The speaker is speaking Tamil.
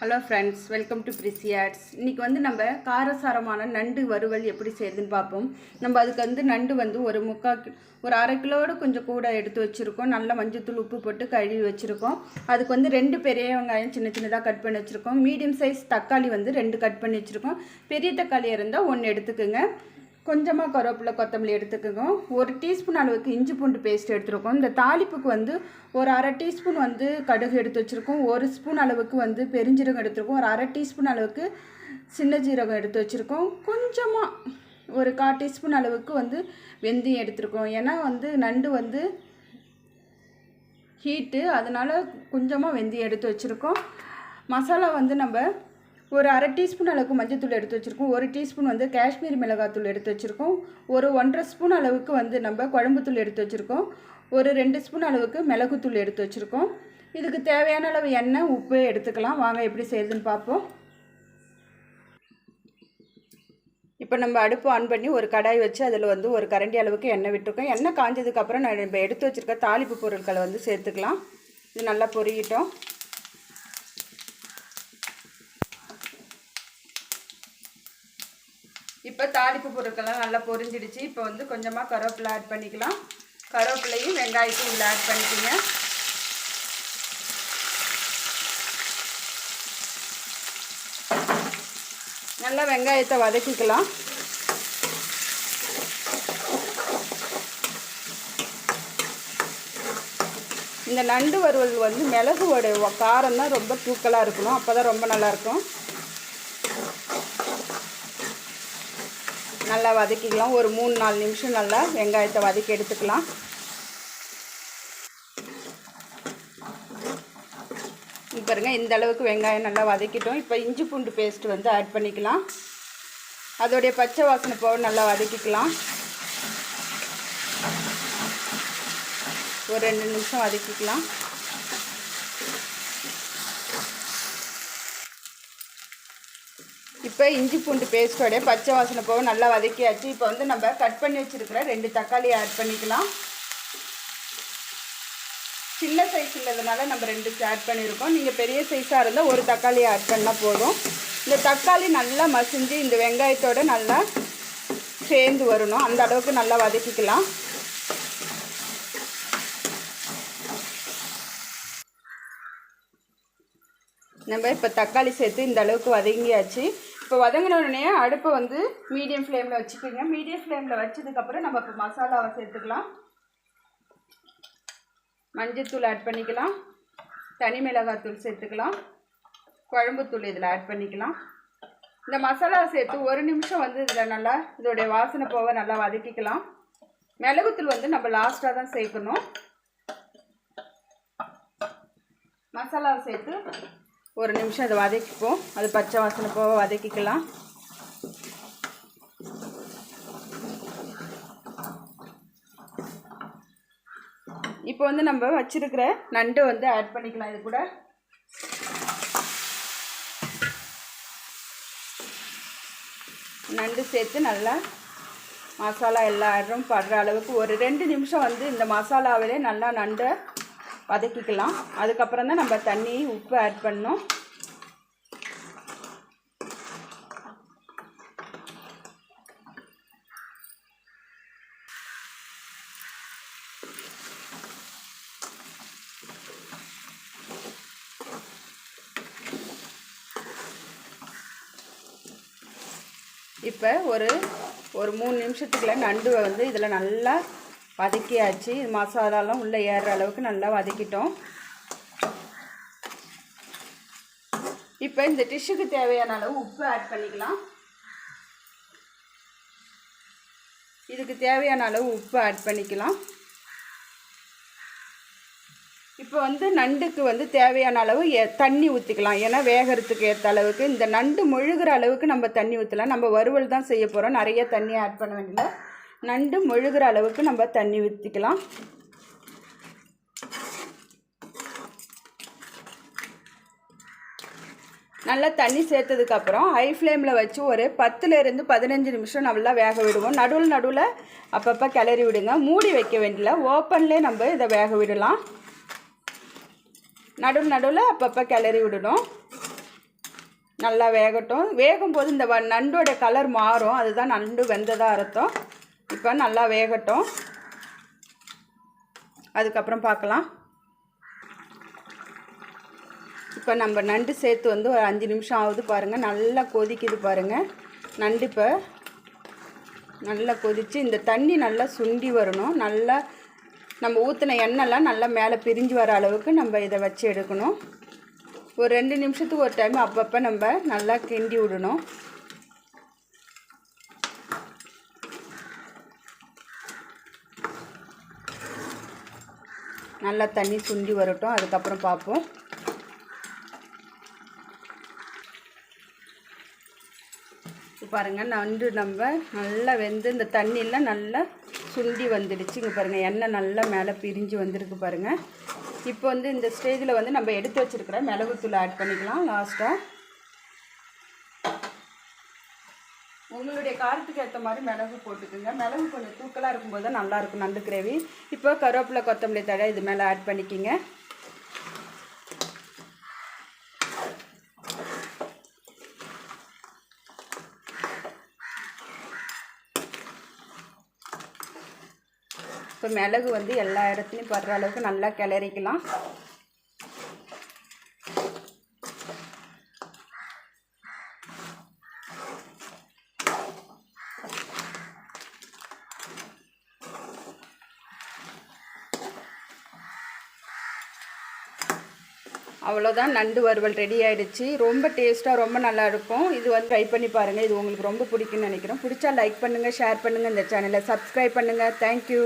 ஹலோ ஃப்ரெண்ட்ஸ் வெல்கம் டு பிரிசியாட்ஸ் இன்றைக்கி வந்து நம்ம காரசாரமான நண்டு வறுவல் எப்படி செய்யுதுன்னு பார்ப்போம். நம்ம அதுக்கு வந்து நண்டு வந்து ஒரு முக்கால் ஒரு அரை கிலோவோட கொஞ்சம் கூட எடுத்து வச்சுருக்கோம். நல்லா மஞ்சத்தூள் உப்பு போட்டு கழுவி வச்சுருக்கோம். அதுக்கு வந்து ரெண்டு பெரிய வெங்காயம் சின்ன சின்னதாக கட் பண்ணி வச்சுருக்கோம். மீடியம் சைஸ் தக்காளி வந்து ரெண்டு கட் பண்ணி வச்சுருக்கோம். பெரிய தக்காளி இருந்தால் ஒன்று எடுத்துக்கோங்க. கொஞ்சமாக கருவேப்பிலை கொத்தமல்லி எடுத்துக்கோங்க. ஒரு டீஸ்பூன் அளவுக்கு இஞ்சி பூண்டு பேஸ்ட் எடுத்துருக்கோம். இந்த தாளிப்புக்கு வந்து ஒரு அரை டீஸ்பூன் வந்து கடுகு எடுத்து வச்சுருக்கோம். ஒரு ஸ்பூன் அளவுக்கு வந்து பெருஞ்சீரகம் எடுத்துருக்கோம். ஒரு அரை டீஸ்பூன் அளவுக்கு சின்ன ஜீரகம் எடுத்து வச்சுருக்கோம். கொஞ்சமாக ஒரு கால் டீஸ்பூன் அளவுக்கு வந்து வெந்தயம் எடுத்துருக்கோம். ஏன்னா வந்து நண்டு வந்து ஹீட்டு அதனால் கொஞ்சமாக வெந்தயம் எடுத்து வச்சுருக்கோம். மசாலா வந்து நம்ம ஒரு அரை டீஸ்பூன் அளவுக்கு மஞ்சத்தூள் எடுத்து வச்சுருக்கோம். ஒரு டீஸ்பூன் வந்து காஷ்மீரி மிளகாத்தூள் எடுத்து வச்சுருக்கோம். ஒரு ஒன்றரை ஸ்பூன் அளவுக்கு வந்து நம்ம குழம்புத்தூள் எடுத்து வச்சுருக்கோம். ஒரு ரெண்டு ஸ்பூன் அளவுக்கு மிளகுத்தூள் எடுத்து வச்சுருக்கோம். இதுக்கு தேவையான அளவு எண்ணெய் உப்பு எடுத்துக்கலாம். வாங்க எப்படி செய்யுதுன்னு பார்ப்போம். இப்போ நம்ம அடுப்பு ஆன் பண்ணி ஒரு கடாய் வச்சு அதில் வந்து ஒரு கரண்டி அளவுக்கு எண்ணெய் விட்டுருக்கோம். எண்ணெய் காஞ்சதுக்கப்புறம் நான் நம்ம எடுத்து வச்சுருக்க தாளிப்பு பொருட்களை வந்து சேர்த்துக்கலாம். இது நல்லா பொரியட்டும். இப்போ தாளிப்பு பொருட்கள்லாம் நல்லா பொரிஞ்சிடுச்சு. இப்போ வந்து கொஞ்சமாக கருவேப்பிலை ஆட் பண்ணிக்கலாம். கருவேப்பிலையும் வெங்காயத்தையும் இதில் ஆட் பண்ணிக்கோங்க. நல்லா வெங்காயத்தை வதக்கிக்கலாம். இந்த நண்டு வறுவல் வந்து மிளகுவோட காரம் தான் ரொம்ப தூக்கலாக இருக்கணும். அப்போ தான் ரொம்ப நல்லாயிருக்கும் நல்லா வதக்கிக்கலாம். ஒரு மூணு நாலு நிமிஷம் நல்லா வெங்காயத்தை வதக்கி எடுத்துக்கலாம். இப்போ பாருங்க இந்த அளவுக்கு வெங்காயம் நல்லா வதக்கிட்டோம். இப்போ இஞ்சி பூண்டு பேஸ்ட் வந்து ஆட் பண்ணிக்கலாம். அதோடைய பச்சை வாசனை போக நல்லா வதக்கிக்கலாம். ஒரு ரெண்டு நிமிஷம் வதக்கிக்கலாம். இப்போ இஞ்சி பூண்டு பேஸ்டோடைய பச்சை வாசனை போக நல்லா வதக்கியாச்சு. இப்போ வந்து நம்ம கட் பண்ணி வச்சுருக்கிற ரெண்டு தக்காளி ஆட் பண்ணிக்கலாம். சின்ன சைஸ் இல்லைனால நம்ம ரெண்டு ஆட் பண்ணியிருக்கோம் நீங்கள் பெரிய சைஸாக இருந்தால் ஒரு தக்காளி ஆட் பண்ணால் போதும். இந்த தக்காளி நல்லா மசிஞ்சு இந்த வெங்காயத்தோட நல்லா சேர்ந்து வரணும். அந்த அளவுக்கு நல்லா வதக்கிக்கலாம். நம்ம இப்போ தக்காளி சேர்த்து இந்த அளவுக்கு வதங்கியாச்சு. இப்போ வதங்கின உடனே அடுப்பை வந்து மீடியம் ஃப்ளேமில் வச்சுக்கோங்க மீடியம் ஃப்ளேமில் வச்சதுக்கப்புறம் நம்ம இப்போ மசாலாவை சேர்த்துக்கலாம். மஞ்சத்தூள் ஆட் பண்ணிக்கலாம். தனி மிளகாத்தூள் சேர்த்துக்கலாம். குழம்புத்தூள் இதில் ஆட் பண்ணிக்கலாம். இந்த மசாலா சேர்த்து ஒரு நிமிஷம் வந்து இதில் நல்லா இதோடைய வாசனை போக நல்லா வதக்கிக்கலாம். மிளகுத்தூள் வந்து நம்ம லாஸ்ட்டாக தான் சேர்க்கணும். மசாலாவை சேர்த்து ஒரு நிமிஷம் அதை வதக்கிப்போம். அது பச்சை வாசனை போக வதக்கிக்கலாம். இப்போ வந்து நம்ம வச்சிருக்கிற நண்டு வந்து ஆட் பண்ணிக்கலாம். இது கூட. நண்டு சேர்த்து நல்லா மசாலா எல்லா இடம் படுற அளவுக்கு ஒரு ரெண்டு நிமிஷம் வந்து இந்த மசாலாவிலே நல்லா நண்டை வதக்கிக்கலாம். அதுக்கப்புறம் தான் நம்ம தண்ணி உப்பு ஆட் பண்ணோம் இப்போ ஒரு ஒரு மூணு நிமிஷத்துக்குள்ள நண்டு வந்து இதில் நல்லா வதக்கியாச்சு. மசாலாலாம் உள்ளே ஏறுற அளவுக்கு நல்லா வதக்கிட்டோம். இப்போ இந்த டிஷ்ஷுக்கு தேவையான அளவு உப்பு ஆட் பண்ணிக்கலாம். இதுக்கு தேவையான அளவு உப்பு ஆட் பண்ணிக்கலாம். இப்போ வந்து நண்டுக்கு வந்து தேவையான அளவு எ- தண்ணி ஊற்றிக்கலாம் ஏன்னா வேகிறதுக்கு ஏற்ற அளவுக்கு இந்த நண்டு முழுகிற அளவுக்கு நம்ம தண்ணி ஊற்றலாம் நம்ம வறுவல் தான் செய்ய போகிறோம் நிறைய தண்ணி ஆட் பண்ண வேண்டியதில்லை. நண்டு முழுகிற அளவுக்கு நம்ம தண்ணி ஊற்றிக்கலாம் நல்லா தண்ணி சேர்த்ததுக்கப்புறம் ஹை ஃப்ளேமில் வச்சு ஒரு பத்துலேருந்து பதினஞ்சு நிமிஷம் நல்லா வேக விடுவோம். நடுவில் நடுவில் அப்பப்போ கிளறி விடுங்க. மூடி வைக்க வேண்டியல ஓப்பன்லேயே நம்ம இதை வேக விடலாம். நடுவில் நடுவில் அப்பப்போ கிளறி விடணும். நல்லா வேகட்டும். வேகும் போது இந்த வ- நண்டோட கலர் மாறும். அதுதான் நண்டு வெந்ததாக அர்த்தம். இப்போ நல்லா வேகட்டும். அதுக்கப்புறம் பார்க்கலாம். இப்போ நம்ம நண்டு சேர்த்து வந்து ஒரு அஞ்சு நிமிஷம் ஆகுது பாருங்கள் நல்லா கொதிக்குது பாருங்கள் நண்டு இப்போ நல்லா கொதித்து இந்த தண்ணி நல்லா சுண்டி வரணும். நல்லா நம்ம ஊற்றின எண்ணெய்லாம் நல்லா மேலே பிரிஞ்சு வர அளவுக்கு நம்ம இதை வச்சு எடுக்கணும். ஒரு ரெண்டு நிமிஷத்துக்கு ஒரு டைம் அப்பப்போ நம்ம நல்லா கிண்டி விடணும். நல்லா தண்ணி சுண்டி வரட்டும். அதுக்கப்புறம் பார்ப்போம். இப்போ பாருங்கள் நண்டு நம்ம நல்லா வெந்து இந்த தண்ணியெல்லாம் நல்லா சுண்டி வந்துடுச்சு இங்கே பாருங்கள் எண்ணெய் நல்லா மேலே பிரிஞ்சு வந்திருக்கு பாருங்கள் இப்போ வந்து இந்த ஸ்டேஜில் வந்து நம்ம எடுத்து வச்சுருக்கிற மிளகுத்தூள் ஆட் பண்ணிக்கலாம். லாஸ்ட்டாக உங்களுடைய காரத்துக்கு ஏற்ற மாதிரி மிளகு போட்டுக்கோங்க. மிளகு கொஞ்சம் தூக்கலாக இருக்கும்போது தான் நல்லாயிருக்கும் நண்டு கிரேவி. இப்போ கருவேப்பிலை கொத்தமல்லி தழை இது மேலே ஆட் பண்ணிக்கிங்க. இப்போ மிளகு வந்து எல்லா இடத்துலையும் படுற அளவுக்கு நல்லா கிளறிக்கலாம். அவ்வளோதான் நண்டு வறுவல் ரெடி ஆகிடுச்சு ரொம்ப டேஸ்ட்டாக ரொம்ப நல்லா இருக்கும். இது வந்து ட்ரை பண்ணி பாருங்கள் இது உங்களுக்கு ரொம்ப பிடிக்கும்னு நினைக்கிறோம் பிடிச்சா லைக் பண்ணுங்கள் ஷேர் பண்ணுங்கள் இந்த சேனலை சப்ஸ்கிரைப் பண்ணுங்கள் தேங்க்யூ